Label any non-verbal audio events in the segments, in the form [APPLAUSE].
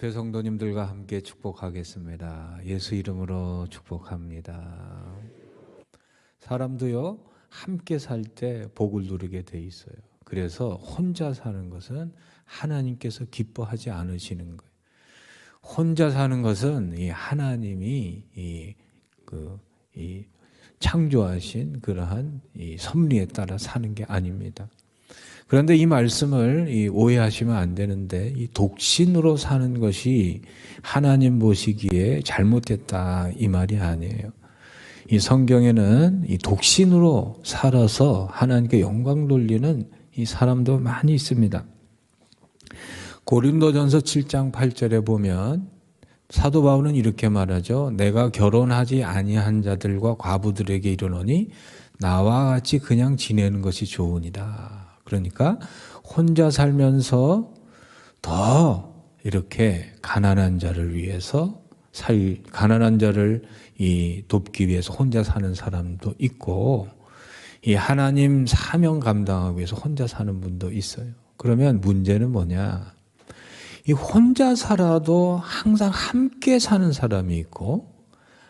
옆에 성도님들과 함께 축복하겠습니다. 예수 이름으로 축복합니다. 사람도요, 함께 살 때 복을 누리게 돼 있어요. 그래서 혼자 사는 것은 하나님께서 기뻐하지 않으시는 거예요. 혼자 사는 것은 이 하나님이 이, 그, 이 창조하신 그러한 이 섭리에 따라 사는 게 아닙니다. 그런데 이 말씀을 이 오해하시면 안 되는데 이 독신으로 사는 것이 하나님 보시기에 잘못됐다 이 말이 아니에요. 이 성경에는 이 독신으로 살아서 하나님께 영광 돌리는 이 사람도 많이 있습니다. 고린도전서 7장 8절에 보면 사도 바울은 이렇게 말하죠. 내가 결혼하지 아니한 자들과 과부들에게 이르노니 나와 같이 그냥 지내는 것이 좋으니라. 그러니까 혼자 살면서 더 이렇게 가난한 자를 위해서 살 가난한 자를 이 돕기 위해서 혼자 사는 사람도 있고 이 하나님 사명 감당하기 위해서 혼자 사는 분도 있어요. 그러면 문제는 뭐냐? 이 혼자 살아도 항상 함께 사는 사람이 있고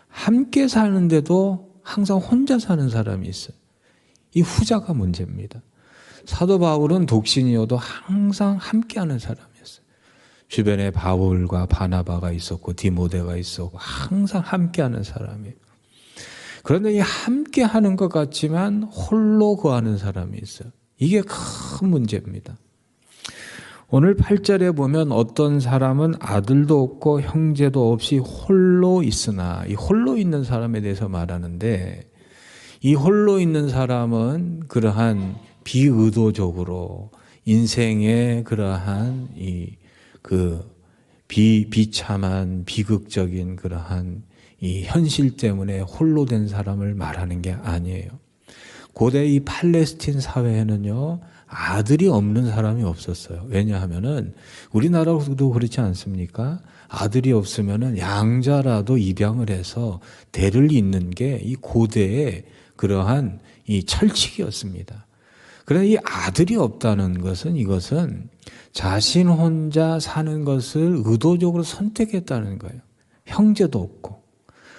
함께 사는데도 항상 혼자 사는 사람이 있어요. 이 후자가 문제입니다. 사도 바울은 독신이어도 항상 함께하는 사람이었어요. 주변에 바울과 바나바가 있었고 디모데가 있었고 항상 함께하는 사람이에요. 그런데 이 함께하는 것 같지만 홀로 거하는 사람이 있어요. 이게 큰 문제입니다. 오늘 8절에 보면 어떤 사람은 아들도 없고 형제도 없이 홀로 있으나 이 홀로 있는 사람에 대해서 말하는데 이 홀로 있는 사람은 그러한 비의도적으로 인생의 그러한 이 그 비, 비참한 비극적인 그러한 이 현실 때문에 홀로 된 사람을 말하는 게 아니에요. 고대 이 팔레스틴 사회에는요, 아들이 없는 사람이 없었어요. 왜냐하면은 우리나라도 그렇지 않습니까? 아들이 없으면은 양자라도 입양을 해서 대를 잇는 게 이 고대의 그러한 이 철칙이었습니다. 그러나 이 아들이 없다는 것은 이것은 자신 혼자 사는 것을 의도적으로 선택했다는 거예요. 형제도 없고.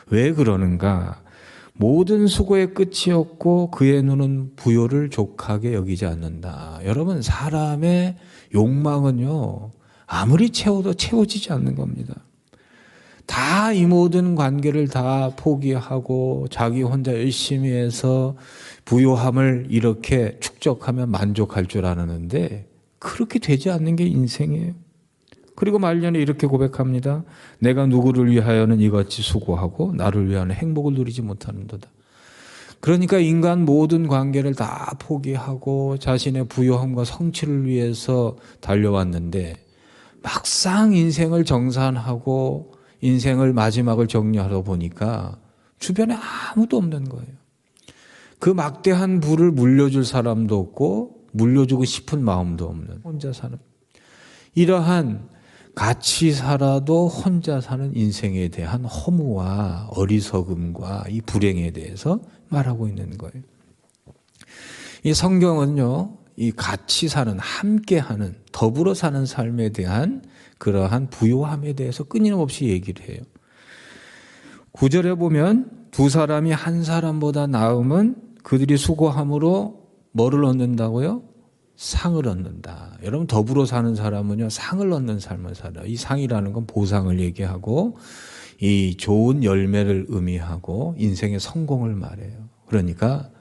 왜 그러는가? 모든 수고의 끝이었고 그의 눈은 부요를 족하게 여기지 않는다. 여러분, 사람의 욕망은요, 아무리 채워도 채워지지 않는 겁니다. 다 이 모든 관계를 다 포기하고 자기 혼자 열심히 해서 부요함을 이렇게 축적하면 만족할 줄 아는데 그렇게 되지 않는 게 인생이에요. 그리고 말년에 이렇게 고백합니다. 내가 누구를 위하여는 이같이 수고하고 나를 위하여는 행복을 누리지 못하는도다. 그러니까 인간 모든 관계를 다 포기하고 자신의 부요함과 성취를 위해서 달려왔는데 막상 인생을 정산하고 인생을 마지막을 정리하러 보니까 주변에 아무도 없는 거예요. 그 막대한 부를 물려줄 사람도 없고 물려주고 싶은 마음도 없는 혼자 사는 이러한 같이 살아도 혼자 사는 인생에 대한 허무와 어리석음과 이 불행에 대해서 말하고 있는 거예요. 이 성경은요, 이 같이 사는, 함께 하는, 더불어 사는 삶에 대한 그러한 부요함에 대해서 끊임없이 얘기를 해요. 구절에 보면 두 사람이 한 사람보다 나음은 그들이 수고함으로 뭐를 얻는다고요? 상을 얻는다. 여러분 더불어 사는 사람은요 상을 얻는 삶을 살아요. 이 상이라는 건 보상을 얘기하고 이 좋은 열매를 의미하고 인생의 성공을 말해요. 그러니까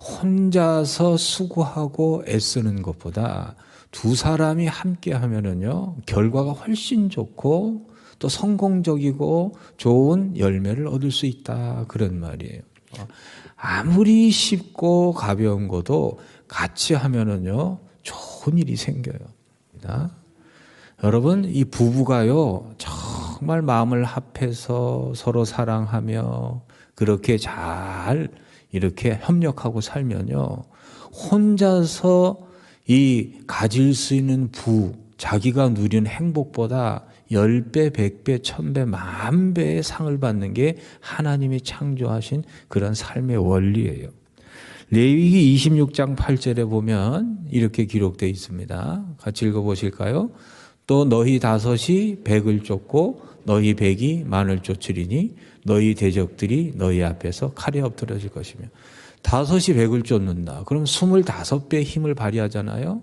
혼자서 수고하고 애쓰는 것보다 두 사람이 함께 하면은요 결과가 훨씬 좋고 또 성공적이고 좋은 열매를 얻을 수 있다 그런 말이에요. 아무리 쉽고 가벼운 것도 같이 하면은요 좋은 일이 생겨요. 여러분 이 부부가요 정말 마음을 합해서 서로 사랑하며 그렇게 잘 이렇게 협력하고 살면요 혼자서 이 가질 수 있는 부 자기가 누리는 행복보다 10배, 100배, 1000배, 만 배의 상을 받는 게 하나님이 창조하신 그런 삶의 원리예요. 레위기 26장 8절에 보면 이렇게 기록되어 있습니다. 같이 읽어 보실까요? 또 너희 다섯이 백을 쫓고 너희 백이 만을 쫓으리니 너희 대적들이 너희 앞에서 칼에 엎드려질 것이며 다섯이 백을 쫓는다. 그럼 스물다섯 배의 힘을 발휘하잖아요.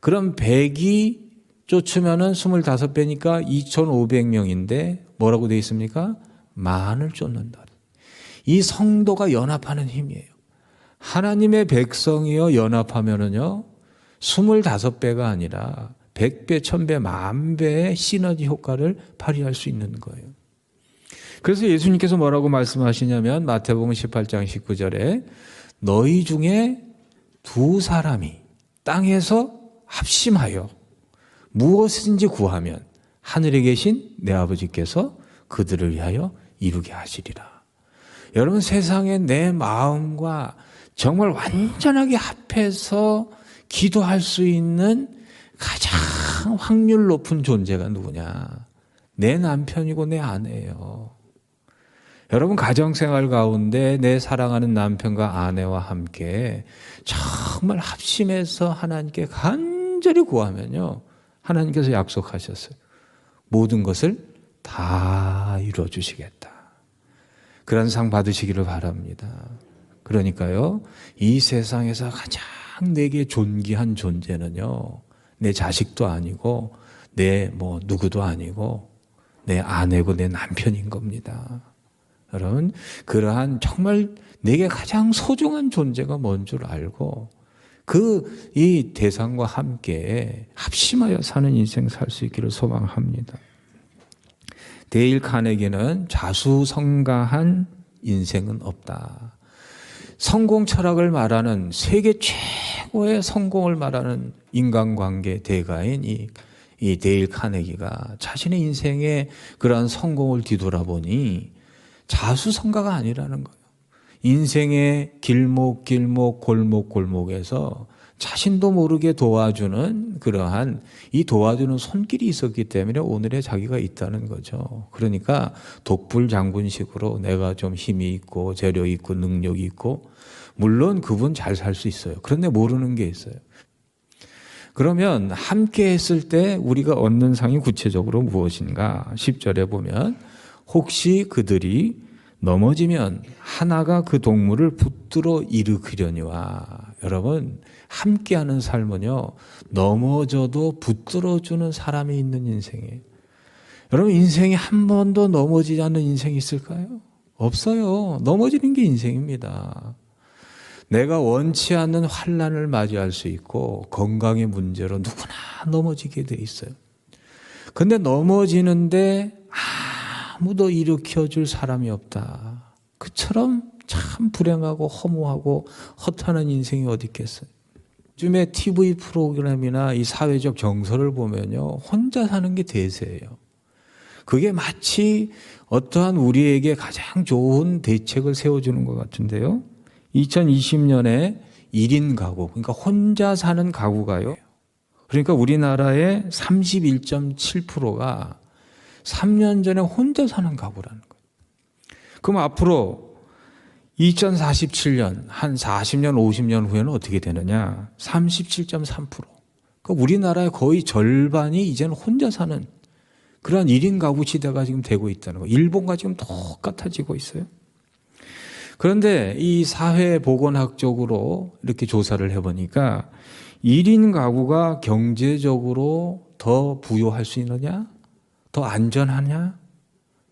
그럼 백이 쫓으면은 스물다섯 배니까 2,500명인데 뭐라고 돼 있습니까? 만을 쫓는다. 이 성도가 연합하는 힘이에요. 하나님의 백성이여 연합하면은요, 스물다섯 배가 아니라 백배, 천배, 만배의 시너지 효과를 발휘할 수 있는 거예요. 그래서 예수님께서 뭐라고 말씀하시냐면 마태복음 18장 19절에 너희 중에 두 사람이 땅에서 합심하여 무엇이든지 구하면 하늘에 계신 내 아버지께서 그들을 위하여 이루게 하시리라. 여러분 세상에 내 마음과 정말 완전하게 합해서 기도할 수 있는 가장 확률 높은 존재가 누구냐? 내 남편이고 내 아내예요. 여러분 가정생활 가운데 내 사랑하는 남편과 아내와 함께 정말 합심해서 하나님께 간절히 구하면요. 하나님께서 약속하셨어요. 모든 것을 다 이루어 주시겠다. 그런 상 받으시기를 바랍니다. 그러니까요. 이 세상에서 가장 내게 존귀한 존재는요. 내 자식도 아니고 내 뭐 누구도 아니고 내 아내고 내 남편인 겁니다. 여러분, 그러한 정말 내게 가장 소중한 존재가 뭔 줄 알고 그 이 대상과 함께 합심하여 사는 인생 살 수 있기를 소망합니다. 데일 카네기는 자수성가한 인생은 없다. 성공 철학을 말하는 세계 최고의 성공을 말하는 인간관계 대가인 이, 이 데일 카네기가 자신의 인생의 그러한 성공을 뒤돌아보니 자수성가가 아니라는 거예요. 인생의 길목, 길목, 골목, 골목에서 자신도 모르게 도와주는 그러한 이 도와주는 손길이 있었기 때문에 오늘의 자기가 있다는 거죠. 그러니까 독불 장군식으로 내가 좀 힘이 있고 재료 있고 능력이 있고 물론 그분 잘 살 수 있어요. 그런데 모르는 게 있어요. 그러면 함께 했을 때 우리가 얻는 상이 구체적으로 무엇인가? 10절에 보면 혹시 그들이 넘어지면 하나가 그 동물을 붙들어 일으키려니와 여러분 함께하는 삶은요 넘어져도 붙들어 주는 사람이 있는 인생이에요. 여러분 인생에 한 번도 넘어지지 않는 인생이 있을까요? 없어요. 넘어지는 게 인생입니다. 내가 원치 않는 환란을 맞이할 수 있고 건강의 문제로 누구나 넘어지게 돼 있어요. 근데 넘어지는데 아 무도 일으켜 줄 사람이 없다. 그처럼 참 불행하고 허무하고 허탄한 인생이 어디 있겠어요. 요즘에 TV 프로그램이나 이 사회적 정서를 보면요. 혼자 사는 게 대세예요. 그게 마치 어떠한 우리에게 가장 좋은 대책을 세워주는 것 같은데요. 2020년에 1인 가구, 그러니까 혼자 사는 가구가요. 그러니까 우리나라의 31.7%가 3년 전에 혼자 사는 가구라는 거예요. 그럼 앞으로 2047년, 한 40년, 50년 후에는 어떻게 되느냐? 37.3%. 그러니까 우리나라의 거의 절반이 이제는 혼자 사는 그런 1인 가구 시대가 지금 되고 있다는 거예요. 일본과 지금 똑같아지고 있어요. 그런데 이 사회보건학적으로 이렇게 조사를 해보니까 1인 가구가 경제적으로 더 부유할 수 있느냐? 더 안전하냐?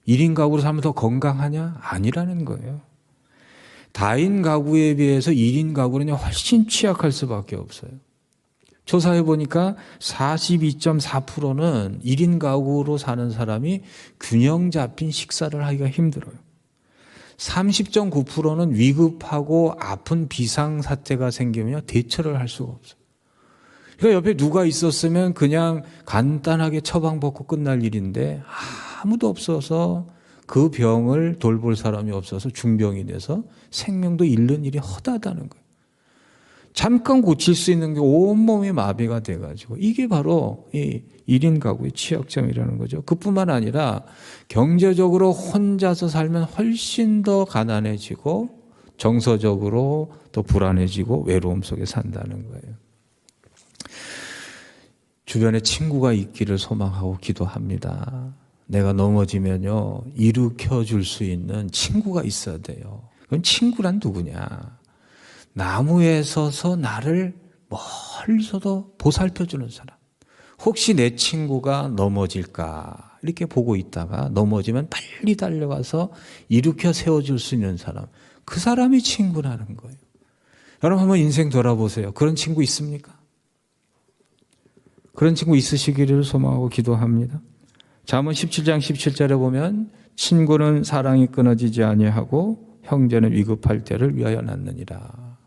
1인 가구로 살면 더 건강하냐? 아니라는 거예요. 다인 가구에 비해서 1인 가구는 훨씬 취약할 수밖에 없어요. 조사해 보니까 42.4%는 1인 가구로 사는 사람이 균형 잡힌 식사를 하기가 힘들어요. 30.9%는 위급하고 아픈 비상 사태가 생기면 대처를 할 수가 없어요. 그러니까 옆에 누가 있었으면 그냥 간단하게 처방 받고 끝날 일인데 아무도 없어서 그 병을 돌볼 사람이 없어서 중병이 돼서 생명도 잃는 일이 허다하다는 거예요. 잠깐 고칠 수 있는 게 온몸이 마비가 돼가지고 이게 바로 이 1인 가구의 취약점이라는 거죠. 그뿐만 아니라 경제적으로 혼자서 살면 훨씬 더 가난해지고 정서적으로 더 불안해지고 외로움 속에 산다는 거예요. 주변에 친구가 있기를 소망하고 기도합니다. 내가 넘어지면요, 일으켜 줄 수 있는 친구가 있어야 돼요. 그건 친구란 누구냐? 나무에 서서 나를 멀리서도 보살펴 주는 사람. 혹시 내 친구가 넘어질까 이렇게 보고 있다가 넘어지면 빨리 달려가서 일으켜 세워줄 수 있는 사람. 그 사람이 친구라는 거예요. 여러분 한번 인생 돌아보세요. 그런 친구 있습니까? 그런 친구 있으시기를 소망하고 기도합니다. 잠언 17장 17절에 보면 친구는 사랑이 끊어지지 아니하고 형제는 위급할 때를 위하여 낳느니라.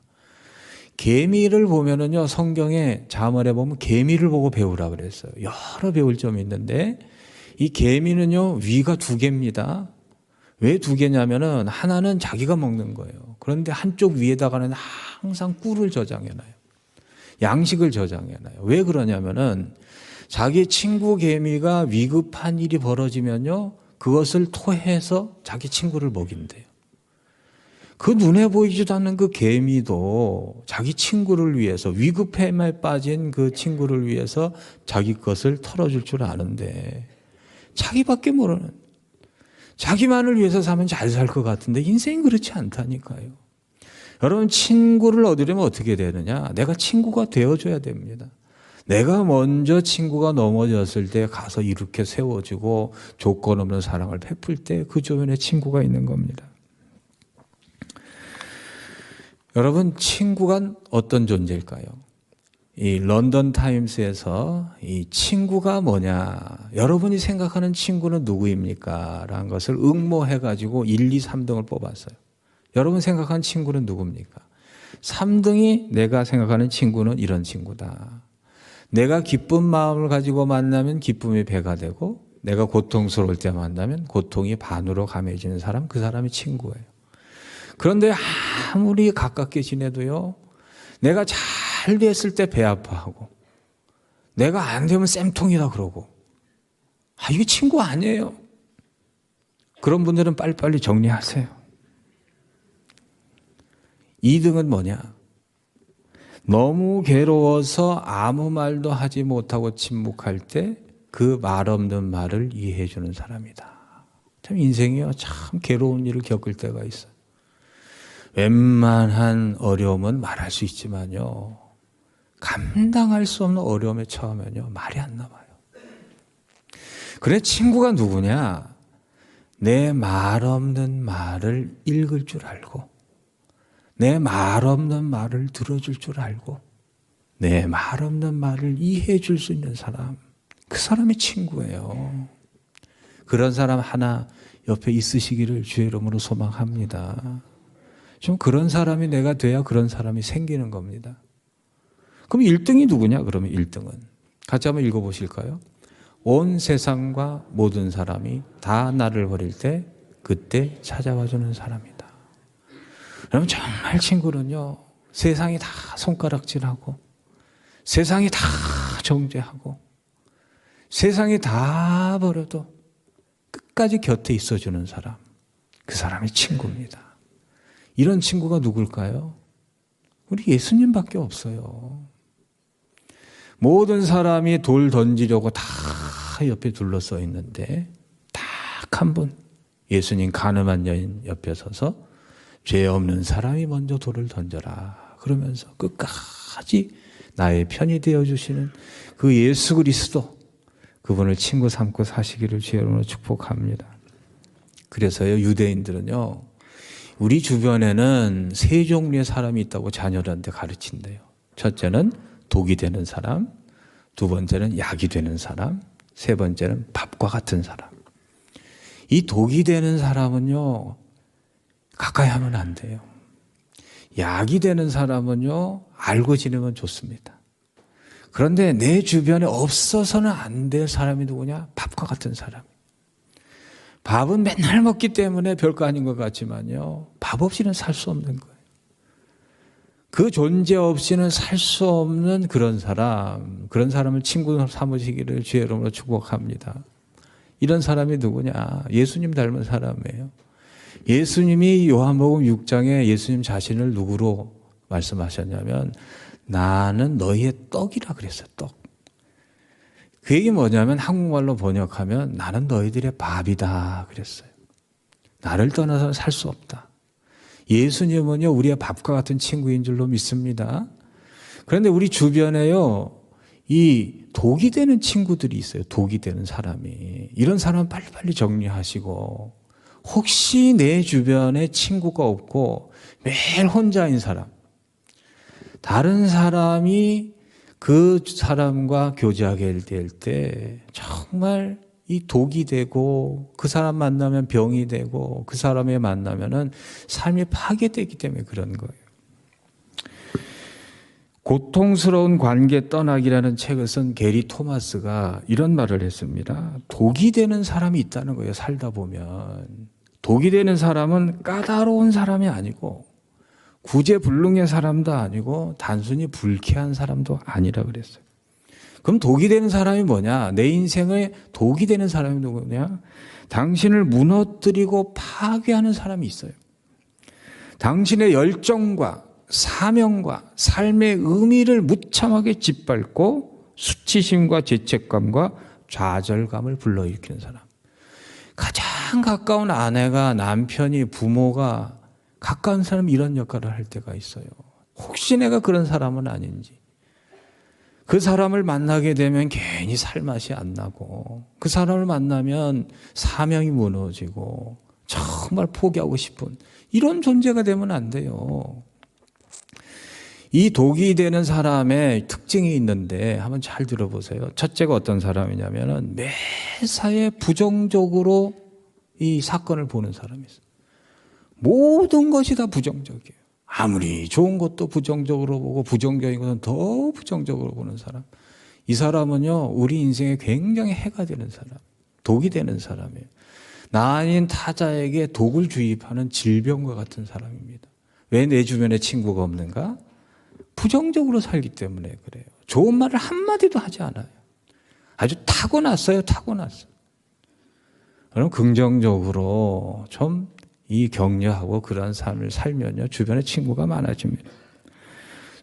개미를 보면은요 성경에 자문에 보면 개미를 보고 배우라 그랬어요. 여러 배울 점이 있는데 이 개미는요 위가 두 개입니다. 왜 두 개냐면은 하나는 자기가 먹는 거예요. 그런데 한쪽 위에다가는 항상 꿀을 저장해 놔요. 양식을 저장해놔요. 왜 그러냐면은 자기 친구 개미가 위급한 일이 벌어지면요 그것을 토해서 자기 친구를 먹인대요. 그 눈에 보이지도 않는 그 개미도 자기 친구를 위해서 위급함에 빠진 그 친구를 위해서 자기 것을 털어줄 줄 아는데 자기밖에 모르는 자기만을 위해서 사면 잘 살 것 같은데 인생이 그렇지 않다니까요. 여러분 친구를 얻으려면 어떻게 되느냐? 내가 친구가 되어줘야 됩니다. 내가 먼저 친구가 넘어졌을 때 가서 이렇게 세워주고 조건 없는 사랑을 베풀 때 그 주변에 친구가 있는 겁니다. 여러분 친구가 어떤 존재일까요? 이 런던 타임스에서 이 친구가 뭐냐? 여러분이 생각하는 친구는 누구입니까? 라는 것을 응모해 가지고 1, 2, 3등을 뽑았어요. 여러분 생각하는 친구는 누굽니까? 3등이 내가 생각하는 친구는 이런 친구다. 내가 기쁜 마음을 가지고 만나면 기쁨이 배가 되고 내가 고통스러울 때 만나면 고통이 반으로 감해지는 사람 그 사람이 친구예요. 그런데 아무리 가깝게 지내도요. 내가 잘 됐을 때 배 아파하고 내가 안 되면 쌤통이다 그러고 아 이게 친구 아니에요. 그런 분들은 빨리빨리 정리하세요. 2등은 뭐냐? 너무 괴로워서 아무 말도 하지 못하고 침묵할 때 그 말 없는 말을 이해해 주는 사람이다. 참 인생이요. 참 괴로운 일을 겪을 때가 있어요. 웬만한 어려움은 말할 수 있지만요. 감당할 수 없는 어려움에 처하면요. 말이 안 나와요. 그래, 친구가 누구냐? 내 말 없는 말을 읽을 줄 알고, 내 말 없는 말을 들어줄 줄 알고, 내 말 없는 말을 이해해 줄 수 있는 사람. 그 사람이 친구예요. 그런 사람 하나 옆에 있으시기를 주의 이름으로 소망합니다. 좀 그런 사람이 내가 돼야 그런 사람이 생기는 겁니다. 그럼 1등이 누구냐? 그러면 1등은. 같이 한번 읽어보실까요? 온 세상과 모든 사람이 다 나를 버릴 때 그때 찾아와 주는 사람이다. 그럼 정말 친구는요, 세상이 다 손가락질하고, 세상이 다 정죄하고, 세상이 다 버려도 끝까지 곁에 있어주는 사람. 그 사람이 친구입니다. 이런 친구가 누굴까요? 우리 예수님밖에 없어요. 모든 사람이 돌 던지려고 다 옆에 둘러서 있는데 딱 한 분, 예수님 가늠한 여인 옆에 서서 죄 없는 사람이 먼저 돌을 던져라. 그러면서 끝까지 나의 편이 되어 주시는 그 예수 그리스도 그분을 친구 삼고 사시기를 주여로 축복합니다. 그래서요 유대인들은요 우리 주변에는 세 종류의 사람이 있다고 자녀들한테 가르친대요. 첫째는 독이 되는 사람, 두 번째는 약이 되는 사람, 세 번째는 밥과 같은 사람. 이 독이 되는 사람은요, 가까이 하면 안 돼요. 약이 되는 사람은요, 알고 지내면 좋습니다. 그런데 내 주변에 없어서는 안 될 사람이 누구냐? 밥과 같은 사람. 밥은 맨날 먹기 때문에 별거 아닌 것 같지만요. 밥 없이는 살 수 없는 거예요. 그 존재 없이는 살 수 없는 그런 사람, 그런 사람을 친구 삼으시기를 주의 이름으로 축복합니다. 이런 사람이 누구냐? 예수님 닮은 사람이에요. 예수님이 요한복음 6장에 예수님 자신을 누구로 말씀하셨냐면 나는 너희의 떡이라 그랬어요. 떡. 그 얘기 뭐냐면 한국말로 번역하면 나는 너희들의 밥이다 그랬어요. 나를 떠나서는 살수 없다. 예수님은요, 우리의 밥과 같은 친구인 줄로 믿습니다. 그런데 우리 주변에요, 이 독이 되는 친구들이 있어요. 독이 되는 사람이. 이런 사람 빨리빨리 정리하시고, 혹시 내 주변에 친구가 없고 매일 혼자인 사람, 다른 사람이 그 사람과 교제하게 될 때 정말 이 독이 되고 그 사람 만나면 병이 되고 그 사람에 만나면은 삶이 파괴되기 때문에 그런 거예요. 고통스러운 관계 떠나기라는 책을 쓴 게리 토마스가 이런 말을 했습니다. 독이 되는 사람이 있다는 거예요. 살다 보면. 독이 되는 사람은 까다로운 사람이 아니고 구제불능의 사람도 아니고 단순히 불쾌한 사람도 아니라 그랬어요. 그럼 독이 되는 사람이 뭐냐? 내 인생에 독이 되는 사람이 누구냐? 당신을 무너뜨리고 파괴하는 사람이 있어요. 당신의 열정과 사명과 삶의 의미를 무참하게 짓밟고 수치심과 죄책감과 좌절감을 불러일으키는 사람. 가장 가까운 아내가 남편이 부모가 가까운 사람이 이런 역할을 할 때가 있어요. 혹시 내가 그런 사람은 아닌지. 그 사람을 만나게 되면 괜히 살맛이 안 나고 그 사람을 만나면 사명이 무너지고 정말 포기하고 싶은 이런 존재가 되면 안 돼요. 이 독이 되는 사람의 특징이 있는데 한번 잘 들어보세요. 첫째가 어떤 사람이냐면은 매사에 부정적으로 이 사건을 보는 사람이 있어요. 모든 것이 다 부정적이에요. 아무리 좋은 것도 부정적으로 보고 부정적인 것은 더 부정적으로 보는 사람. 이 사람은요, 우리 인생에 굉장히 해가 되는 사람, 독이 되는 사람이에요. 나 아닌 타자에게 독을 주입하는 질병과 같은 사람입니다. 왜 내 주변에 친구가 없는가? 부정적으로 살기 때문에 그래요. 좋은 말을 한마디도 하지 않아요. 아주 타고났어요, 타고났어요. 그럼 긍정적으로 좀 이 격려하고 그런 삶을 살면요, 주변에 친구가 많아집니다.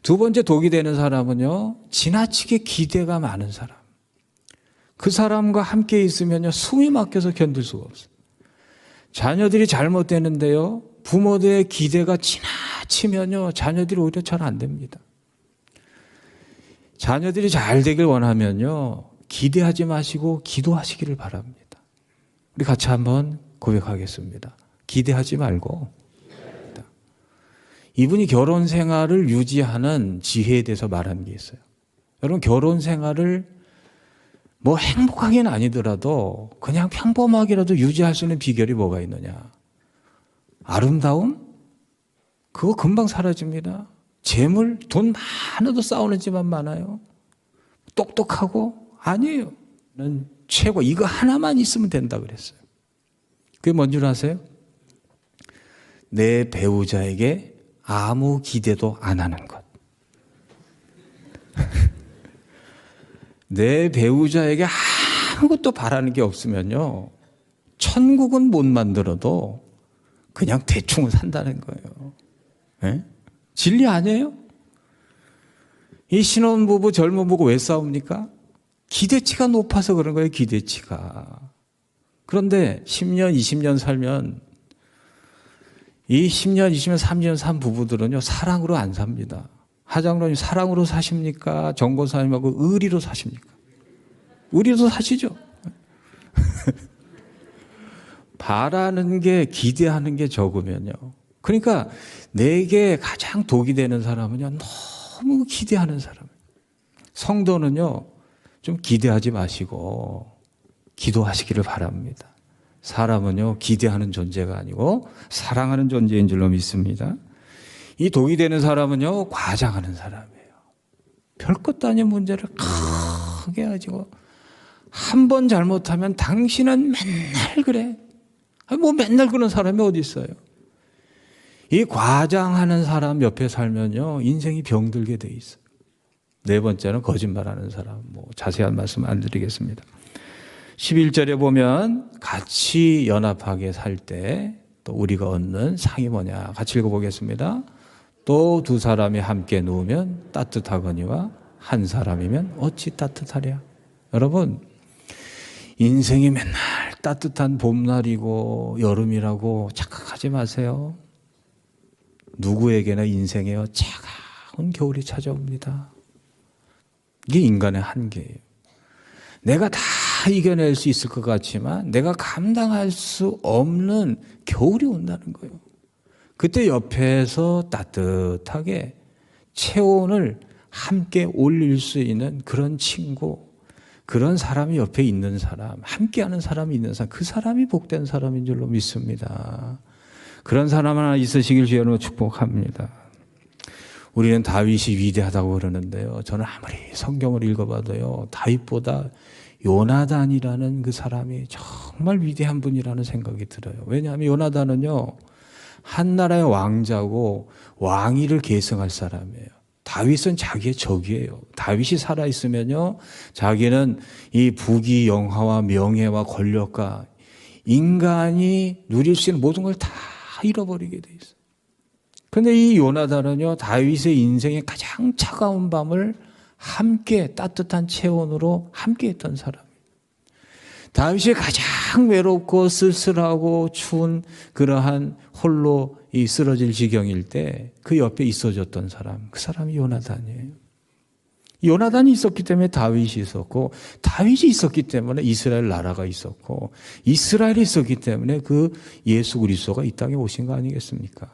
두 번째 독이 되는 사람은요, 지나치게 기대가 많은 사람. 그 사람과 함께 있으면요, 숨이 막혀서 견딜 수가 없어요. 자녀들이 잘못되는데요, 부모들의 기대가 지나치면요, 자녀들이 오히려 잘 안 됩니다. 자녀들이 잘 되길 원하면요, 기대하지 마시고 기도하시기를 바랍니다. 우리 같이 한번 고백하겠습니다. 기대하지 말고. 이분이 결혼 생활을 유지하는 지혜에 대해서 말한 게 있어요. 여러분, 결혼 생활을 뭐 행복하긴 아니더라도 그냥 평범하게라도 유지할 수 있는 비결이 뭐가 있느냐? 아름다움? 그거 금방 사라집니다. 재물, 돈 많아도 싸우는 집안 많아요. 똑똑하고? 아니에요. 는 최고, 이거 하나만 있으면 된다 그랬어요. 그게 뭔 줄 아세요? 내 배우자에게 아무 기대도 안 하는 것. [LAUGHS] 내 배우자에게 아무것도 바라는 게 없으면요. 천국은 못 만들어도 그냥 대충 산다는 거예요. 네? 진리 아니에요? 이 신혼부부 젊은 부부 왜 싸웁니까? 기대치가 높아서 그런 거예요, 기대치가. 그런데 10년, 20년 살면 이 10년, 20년, 30년 산 부부들은요, 사랑으로 안 삽니다. 하장로님 사랑으로 사십니까? 정보사님하고 의리로 사십니까? 의리로 사시죠? [LAUGHS] 바라는 게 기대하는 게 적으면요. 그러니까 내게 가장 독이 되는 사람은요. 너무 기대하는 사람. 성도는요. 좀 기대하지 마시고 기도하시기를 바랍니다. 사람은요. 기대하는 존재가 아니고 사랑하는 존재인 줄로 믿습니다. 이 독이 되는 사람은요. 과장하는 사람이에요. 별것도 아닌 문제를 크게 가지고 한 번 잘못하면 당신은 맨날 그래. 아니, 뭐 맨날 그런 사람이 어디 있어요? 이 과장하는 사람 옆에 살면요, 인생이 병들게 돼 있어요. 네 번째는 거짓말하는 사람. 뭐 자세한 말씀 안 드리겠습니다. 11절에 보면 같이 연합하게 살 때 또 우리가 얻는 상이 뭐냐? 같이 읽어보겠습니다. 또 두 사람이 함께 누우면 따뜻하거니와 한 사람이면 어찌 따뜻하랴? 여러분, 인생이 맨날 따뜻한 봄날이고 여름이라고 착각하지 마세요. 누구에게나 인생에요 차가운 겨울이 찾아옵니다. 이게 인간의 한계예요. 내가 다 이겨낼 수 있을 것 같지만 내가 감당할 수 없는 겨울이 온다는 거예요. 그때 옆에서 따뜻하게 체온을 함께 올릴 수 있는 그런 친구, 그런 사람이 옆에 있는 사람, 함께하는 사람이 있는 사람, 그 사람이 복된 사람인 줄로 믿습니다. 그런 사람 하나 있으시길 주여로 축복합니다. 우리는 다윗이 위대하다고 그러는데요. 저는 아무리 성경을 읽어봐도요, 다윗보다 요나단이라는 그 사람이 정말 위대한 분이라는 생각이 들어요. 왜냐하면 요나단은요, 한 나라의 왕자고 왕위를 계승할 사람이에요. 다윗은 자기의 적이에요. 다윗이 살아 있으면요, 자기는 이 부귀 영화와 명예와 권력과 인간이 누릴 수 있는 모든 걸다 잃어버리게 돼 있어요. 근데 이 요나단은요, 다윗의 인생의 가장 차가운 밤을 함께 따뜻한 체온으로 함께 했던 사람이에요. 다윗이 가장 외롭고 쓸쓸하고 추운 그러한 홀로 이 쓰러질 지경일 때 그 옆에 있어줬던 사람, 그 사람이 요나단이에요. 요나단이 있었기 때문에 다윗이 있었고, 다윗이 있었기 때문에 이스라엘 나라가 있었고, 이스라엘이 있었기 때문에 그 예수 그리스도가 이 땅에 오신 거 아니겠습니까?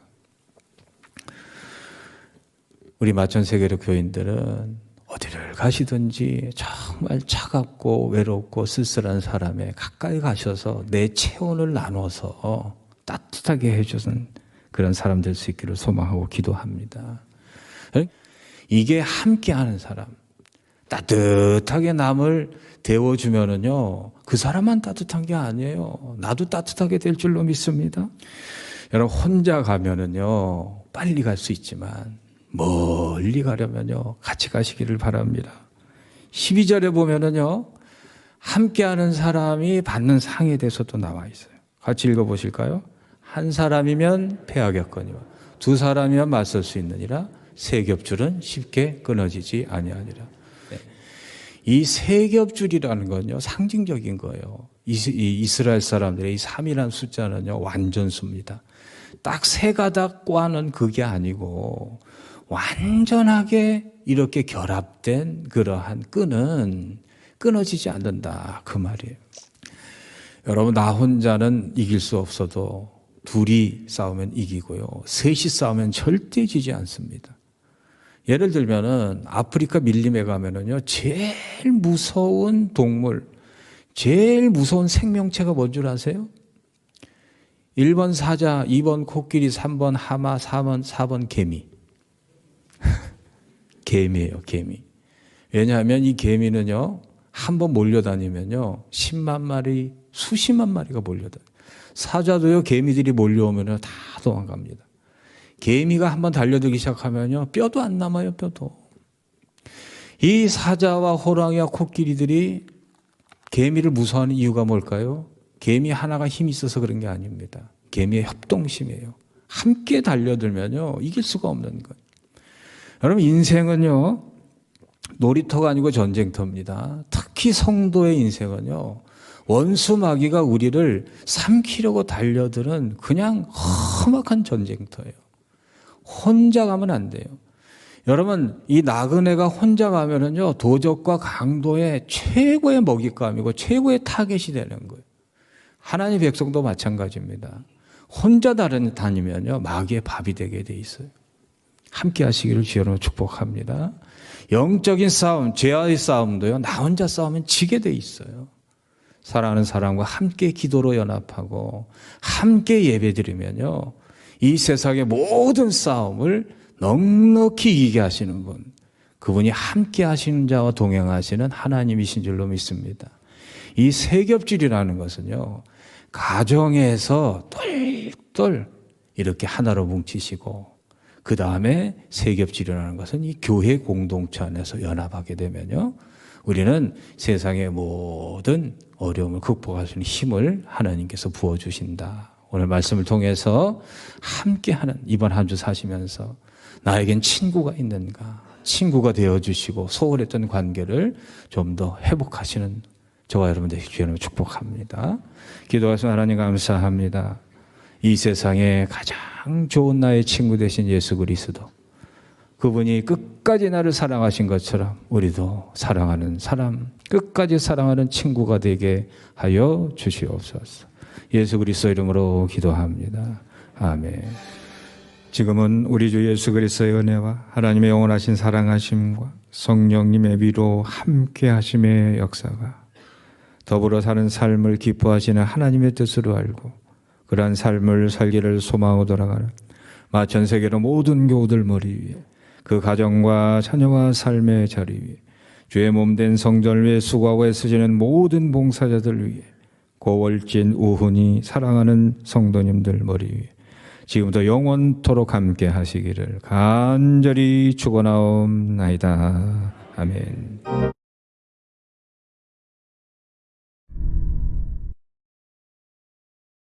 우리 마천 세계로 교인들은 어디를 가시든지 정말 차갑고 외롭고 쓸쓸한 사람에 가까이 가셔서 내 체온을 나눠서 따뜻하게 해주는 그런 사람 될 수 있기를 소망하고 기도합니다. 이게 함께 하는 사람, 따뜻하게 남을 데워주면은요, 그 사람만 따뜻한 게 아니에요. 나도 따뜻하게 될 줄로 믿습니다. 여러분, 혼자 가면은요, 빨리 갈 수 있지만, 멀리 가려면요, 같이 가시기를 바랍니다. 12절에 보면은요, 함께 하는 사람이 받는 상에 대해서도 나와 있어요. 같이 읽어보실까요? 한 사람이면 패하겠거니와 두 사람이면 맞설 수 있느니라 세 겹줄은 쉽게 끊어지지 아니하니라. 네. 이세 겹줄이라는 건요 상징적인 거예요. 이스라엘 사람들의 이 3이라는 숫자는요 완전수입니다. 딱 세 가닥 꽈는 그게 아니고 완전하게 이렇게 결합된 그러한 끈은 끊어지지 않는다 그 말이에요. 여러분 나 혼자는 이길 수 없어도 둘이 싸우면 이기고요. 셋이 싸우면 절대 지지 않습니다. 예를 들면은 아프리카 밀림에 가면은요, 제일 무서운 동물, 제일 무서운 생명체가 뭔 줄 아세요? 1번 사자, 2번 코끼리, 3번 하마, 4번, 4번 개미. [LAUGHS] 개미예요, 개미. 왜냐하면 이 개미는요, 한 번 몰려다니면요, 10만 마리, 수십만 마리가 몰려다녀요. 사자도요, 개미들이 몰려오면 다 도망갑니다. 개미가 한번 달려들기 시작하면요, 뼈도 안 남아요, 뼈도. 이 사자와 호랑이와 코끼리들이 개미를 무서워하는 이유가 뭘까요? 개미 하나가 힘이 있어서 그런 게 아닙니다. 개미의 협동심이에요. 함께 달려들면요, 이길 수가 없는 거예요. 여러분, 인생은요, 놀이터가 아니고 전쟁터입니다. 특히 성도의 인생은요, 원수 마귀가 우리를 삼키려고 달려드는 그냥 험악한 전쟁터예요. 혼자 가면 안 돼요. 여러분, 이 나그네가 혼자 가면은요, 도적과 강도의 최고의 먹잇감이고 최고의 타겟이 되는 거예요. 하나님 백성도 마찬가지입니다. 혼자 다니면요, 마귀의 밥이 되게 돼 있어요. 함께 하시기를 주여로 축복합니다. 영적인 싸움, 죄와의 싸움도요, 나 혼자 싸우면 지게 돼 있어요. 사랑하는 사람과 함께 기도로 연합하고 함께 예배 드리면요. 이 세상의 모든 싸움을 넉넉히 이기게 하시는 분. 그분이 함께 하시는 자와 동행하시는 하나님이신 줄로 믿습니다. 이 세겹줄이라는 것은요. 가정에서 똘똘 이렇게 하나로 뭉치시고 그 다음에 세겹줄이라는 것은 이 교회 공동체 안에서 연합하게 되면요. 우리는 세상의 모든 어려움을 극복할 수 있는 힘을 하나님께서 부어주신다. 오늘 말씀을 통해서 함께하는 이번 한 주 사시면서 나에겐 친구가 있는가? 친구가 되어 주시고 소홀했던 관계를 좀 더 회복하시는 저와 여러분 되시 주님을 축복합니다. 기도하신 하나님 감사합니다. 이 세상에 가장 좋은 나의 친구 되신 예수 그리스도 그분이 끝까지 나를 사랑하신 것처럼 우리도 사랑하는 사람, 끝까지 사랑하는 친구가 되게 하여 주시옵소서. 예수 그리스도 이름으로 기도합니다. 아멘. 지금은 우리 주 예수 그리스도의 은혜와 하나님의 영원하신 사랑하심과 성령님의 위로 함께 하심의 역사가 더불어 사는 삶을 기뻐하시는 하나님의 뜻으로 알고 그러한 삶을 살기를 소망하고 돌아가는 마천 세계로 모든 교우들 머리 위에 그 가정과 자녀와 삶의 자리 위에 주의 몸 된 성전을 위해 수고하고 애쓰시는 모든 봉사자들 위해 고월진 우훈이 사랑하는 성도님들 머리 위에 지금부터 영원토록 함께 하시기를 간절히 축원하옵나이다. 아멘.